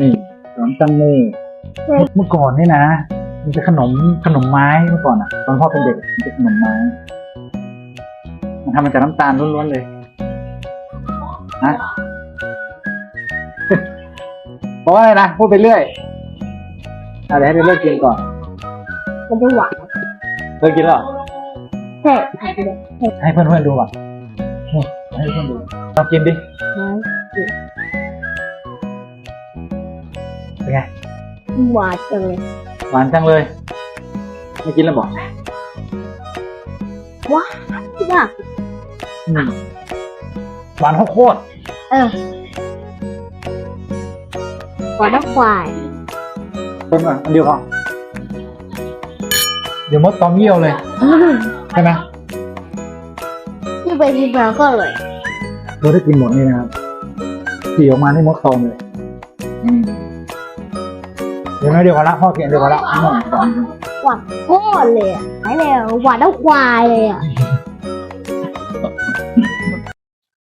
นี่ขนมตังเม่เมื่อก่อนนี่นะมันจะขนมขนมไม้เมื่อก่อนอะ ตอนพ่อเป็นเด็กมันจะขนมไม้ มันทำมาจากน้ำตาลล้วนๆเลยนะเพราะว่าอะไรนะพูดไปเรื่อยอะเดี๋ยวให้เลิกกินก่อนมันจะหวานเลิกกินแล้วเหรอใช่ให้เพื่อนๆดูก่อนนี่ให้เพื่อนๆดูลองกินดิ เป็นไง หวานจังเลยหวานจังเลย ไม่กินแล้วบอกว้าวมากอืมหวานโคตรเออหวานน้ำควายๆเป็นแบบอันเดียวพอเดี๋ยวมดตอมเยี่ยวเลย ใช่ไหมที่ไปที่มาก็เลยเราได้กินหมดนี่นะครับขี่ออกมานี่มดตอมเลยเดี๋ยวนะเดี๋ยวก่อละพ่อเขียนเดี๋ยวก่อละหวัดโคตรเลยอะไหนเลยหวานน้ำควายเลยอะ